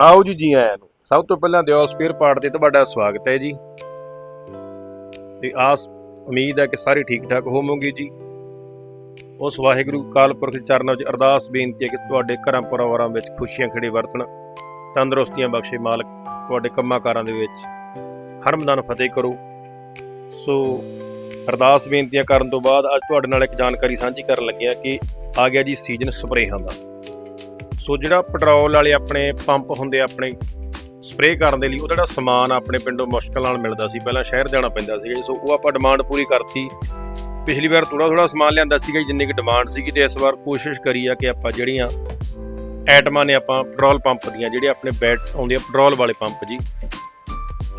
ਆਓ ਜੀ ਜੀ ਆਇਆਂ ਨੂੰ। ਸਭ ਤੋਂ ਪਹਿਲਾਂ ਦਿਓ ਸਪੇਅਰ ਪਾਰਟ ਤੇ ਤੁਹਾਡਾ ਸਵਾਗਤ ਹੈ ਜੀ। ਤੇ ਆਸ, ਉਮੀਦ ਹੈ ਕਿ ਸਾਰੇ ਠੀਕ ਠਾਕ ਹੋਵੋਗੇ ਜੀ। ਉਸ ਵਾਹਿਗੁਰੂ ਕਾਲ ਪੁਰਖ ਦੇ ਚਰਨਾਂ ਵਿੱਚ ਅਰਦਾਸ ਬੇਨਤੀ ਹੈ ਕਿ ਤੁਹਾਡੇ ਘਰਾਂ, ਪਰਿਵਾਰਾਂ ਵਿੱਚ ਖੁਸ਼ੀਆਂ ਖੜੇ ਵਰਤਣ। ਤੰਦਰੁਸਤੀਆਂ ਬਖਸ਼ੇ ਮਾਲਕ ਤੁਹਾਡੇ ਕੰਮਾਂ ਕਾਰਾਂ ਦੇ ਵਿੱਚ। ਹਰਮਦਾਨ ਫਤਿਹ ਕਰੋ। ਸੋ ਅਰਦਾਸ ਬੇਨਤੀਆਂ ਕਰਨ ਤੋਂ ਬਾਅਦ ਅੱਜ ਤੁਹਾਡੇ ਨਾਲ ਇੱਕ ਜਾਣਕਾਰੀ ਸਾਂਝੀ ਕਰਨ ਲੱਗਿਆ ਕਿ ਆ ਗਿਆ ਜੀ ਸੀਜ਼ਨ ਸਪਰੇਹਾਂ ਦਾ। ਸੋ ਜਿਹੜਾ ਪੈਟਰੋਲ ਵਾਲੇ ਆਪਣੇ ਪੰਪ ਹੁੰਦੇ ਆਪਣੇ ਸਪਰੇਅ ਕਰਨ ਦੇ ਲਈ ਉਹ ਜਿਹੜਾ ਸਮਾਨ ਆਪਣੇ ਪਿੰਡੋਂ ਮੁਸ਼ਕਲ ਨਾਲ ਮਿਲਦਾ ਸੀ ਪਹਿਲਾਂ ਸ਼ਹਿਰ ਜਾਣਾ ਪੈਂਦਾ ਸੀ ਸੋ ਉਹ ਆਪਾਂ ਡਿਮਾਂਡ ਪੂਰੀ ਕਰਤੀ। ਪਿਛਲੀ ਵਾਰ ਥੋੜਾ ਥੋੜਾ ਸਮਾਨ ਲਿਆਂਦਾ ਸੀਗਾ ਜੀ, ਜਿੰਨੀ ਕਿ ਡਿਮਾਂਡ ਸੀਗੀ ਤੇ ਇਸ ਵਾਰ ਕੋਸ਼ਿਸ਼ ਕਰੀ ਆ ਕਿ ਆਪਾਂ ਜਿਹੜੀਆਂ ਐਟਮਾਂ ਨੇ ਆਪਾਂ ਪੈਟਰੋਲ ਪੰਪ ਦੀਆਂ ਜਿਹੜੇ ਆਪਣੇ ਬੈਟ ਆਉਂਦੇ ਆ ਪੈਟਰੋਲ ਵਾਲੇ ਪੰਪ ਜੀ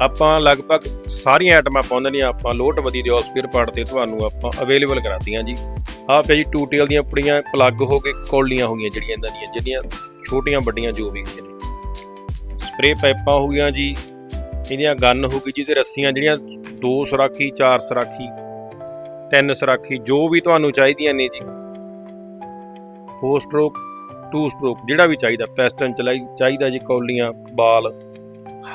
ਆਪਾਂ ਲਗਭਗ ਸਾਰੀਆਂ ਐਟਮਾਂ ਪਾਉਂਦੇ ਨੇ ਆਪਾਂ ਲੋਟ ਵਧੀ ਦੇ ਸਪੇਅਰ ਪਾਰਟ ਤੇ ਤੁਹਾਨੂੰ ਆਪਾਂ ਅਵੇਲੇਬਲ ਕਰਾਤੀਆਂ ਜੀ। ਆਹ ਪਿਆ ਜੀ ਟੂਟੇਲ ਦੀਆਂ ਪੁੜੀਆਂ ਪਲੱਗ ਹੋ ਕੇ ਕੌਲੀਆਂ ਹੋ ਗਈਆਂ ਜਿਹੜੀਆਂ ਇਹਨਾਂ ਦੀਆਂ, ਜਿਹੜੀਆਂ ਛੋਟੀਆਂ ਵੱਡੀਆਂ ਜੋ ਵੀ ਹੁੰਦੀਆਂ ਨੇ। ਸਪਰੇ ਪਾਈਪਾਂ ਹੋ ਗਈਆਂ ਜੀ, ਇਹਦੀਆਂ ਗੰਨ ਹੋ ਗਈ ਜੀ ਤੇ ਰੱਸੀਆਂ ਜਿਹੜੀਆਂ ਦੋ ਸਰਾਖੀ, ਚਾਰ ਸਰਾਖੀ, ਤਿੰਨ ਸਰਾਖੀ ਜੋ ਵੀ ਤੁਹਾਨੂੰ ਚਾਹੀਦੀਆਂ ਨੇ ਜੀ। ਫੋਰ ਸਟ੍ਰੋਕ ਟੂ ਸਟ੍ਰੋਕ ਜਿਹੜਾ ਵੀ ਚਾਹੀਦਾ ਪੈਸਟਨ ਚਲਾਈ, ਚਾਹੀਦਾ ਜੀ ਕੌਲੀਆਂ, ਬਾਲ,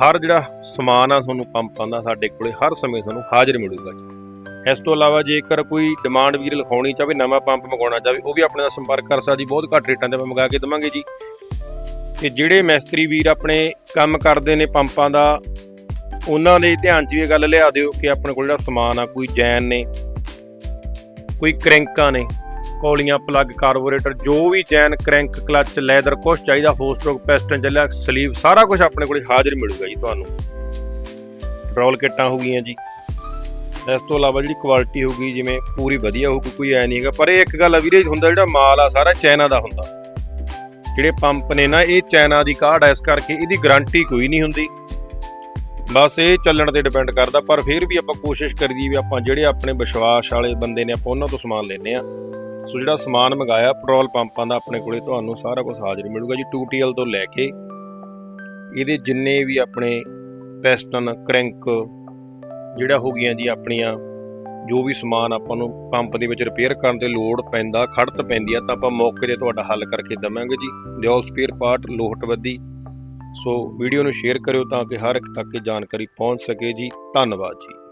ਹਰ ਜਿਹੜਾ ਸਮਾਨ ਆ ਤੁਹਾਨੂੰ ਪੰਪਾਂ ਦਾ ਸਾਡੇ ਕੋਲੇ, ਹਰ ਸਮੇਂ ਤੁਹਾਨੂੰ ਹਾਜ਼ਰ ਮਿਲੂਗਾ ਜੀ। ਇਸ ਤੋਂ ਇਲਾਵਾ ਜੇਕਰ ਕੋਈ ਡਿਮਾਂਡ ਵੀਰ ਲਿਖਾਉਣੀ ਚਾਹੇ ਨਵਾਂ ਪੰਪ ਮੰਗਵਾਉਣਾ ਚਾਹੇ ਉਹ ਵੀ ਆਪਣੇ ਨਾਲ ਸੰਪਰਕ ਕਰ ਸਕਦਾ ਜੀ, ਬਹੁਤ ਘੱਟ ਰੇਟਾਂ ਤੇ ਆਪਾਂ ਮੰਗਾ ਕੇ ਦੇਵਾਂਗੇ ਜੀ। ਤੇ ਜਿਹੜੇ ਮਿਸਤਰੀ ਵੀਰ ਆਪਣੇ ਕੰਮ ਕਰਦੇ ਨੇ ਪੰਪਾਂ ਦਾ, ਉਹਨਾਂ ਦੇ ਧਿਆਨ 'ਚ ਵੀ ਇਹ ਗੱਲ ਲਿਆ ਦਿਓ ਕਿ ਆਪਣੇ ਕੋਲ ਜਿਹੜਾ ਸਮਾਨ ਆ, ਕੋਈ ਜੈਨ ਨੇ, ਕੋਈ ਕ੍ਰੈਂਕਾਂ ਨੇ, ਕੌਲੀਆਂ ਪਲੱਗ ਕਾਰਬੋਰੇਟਰ ਜੋ ਵੀ ਜੈਨ ਕ੍ਰੈਂਕ ਕਲੱਚ ਲੈਦਰ ਕੁਛ ਚਾਹੀਦਾ ਫੋਰ ਸਟ੍ਰੋਕ ਪੈਸਟਨ ਸਲੀਵ ਸਾਰਾ ਕੁਝ ਆਪਣੇ ਕੋਲੇ ਹਾਜ਼ਰ ਮਿਲੂਗਾ ਜੀ ਤੁਹਾਨੂੰ। ਰੋਲ ਕਿੱਟਾਂ ਹੋ ਗਈਆਂ ਜੀ। ਇਸ ਤੋਂ ਇਲਾਵਾ ਜਿਹੜੀ ਕੁਆਲਿਟੀ ਹੋਊਗੀ ਜਿਵੇਂ ਪੂਰੀ ਵਧੀਆ ਹੋਊਗੀ, ਕੋਈ ਐ ਨਹੀਂ ਹੈਗਾ। ਪਰ ਇਹ ਇੱਕ ਗੱਲ ਆ ਵੀਰੇ, ਹੁੰਦਾ ਜਿਹੜਾ ਮਾਲ ਆ, ਸਾਰਾ ਚਾਈਨਾ ਦਾ ਹੁੰਦਾ। ਜਿਹੜੇ ਪੰਪ ਨੇ ਨਾ, ਇਹ ਚਾਈਨਾ ਦੀ ਕਾਢ ਐ ਇਸ ਕਰਕੇ ਇਹਦੀ ਗਾਰੰਟੀ ਕੋਈ ਨਹੀਂ ਹੁੰਦੀ। ਬਸ ਇਹ ਚੱਲਣ ਤੇ ਡਿਪੈਂਡ ਕਰਦਾ, ਪਰ ਫਿਰ ਵੀ ਆਪਾਂ ਕੋਸ਼ਿਸ਼ ਕਰੀਏ ਵੀ ਆਪਾਂ ਜਿਹੜੇ ਆਪਣੇ ਵਿਸ਼ਵਾਸ ਵਾਲੇ ਬੰਦੇ ਨੇ, ਆਪਾਂ ਉਹਨਾਂ ਤੋਂ ਸਮਾਨ ਲੈਨੇ ਆ ਸੋ ਜਿਹੜਾ ਸਮਾਨ ਮੰਗਾਇਆ, ਪੈਟਰੋਲ ਪੰਪਾਂ ਦਾ ਆਪਣੇ ਕੋਲੇ, ਤੁਹਾਨੂੰ ਸਾਰਾ ਕੁਝ ਹਾਜ਼ਰ ਮਿਲੂਗਾ ਜੀ 2TL ਤੋਂ ਲੈ ਕੇ। ਇਹਦੇ ਜਿੰਨੇ ਵੀ ਆਪਣੇ ਪੈਸਟਨ, ਕ੍ਰੈਂਕ ਜਿਹੜਾ ਹੋ ਗਈਆਂ ਜੀ ਆਪਣੀਆਂ, ਜੋ ਵੀ ਸਮਾਨ ਆਪਾਂ ਨੂੰ ਪੰਪ ਦੇ ਵਿੱਚ ਰਿਪੇਅਰ ਕਰਨ ਤੇ ਲੋਡ ਪੈਂਦਾ, ਖੜਤ ਪੈਂਦੀ ਆ, ਤਾਂ ਆਪਾਂ ਮੌਕੇ ਤੇ ਤੁਹਾਡਾ ਹੱਲ ਕਰਕੇ ਦਵਾਂਗੇ ਜੀ। ਦਿਓ ਸਪੇਅਰ ਪਾਰਟ ਲੋਹਟਵੱਦੀ ਸੋ ਵੀਡੀਓ ਨੂੰ ਸ਼ੇਅਰ ਕਰਿਓ ਤਾਂ ਕਿ ਹਰ ਇੱਕ ਤੱਕ ਇਹ ਜਾਣਕਾਰੀ ਪਹੁੰਚ ਸਕੇ ਜੀ। ਧੰਨਵਾਦ ਜੀ।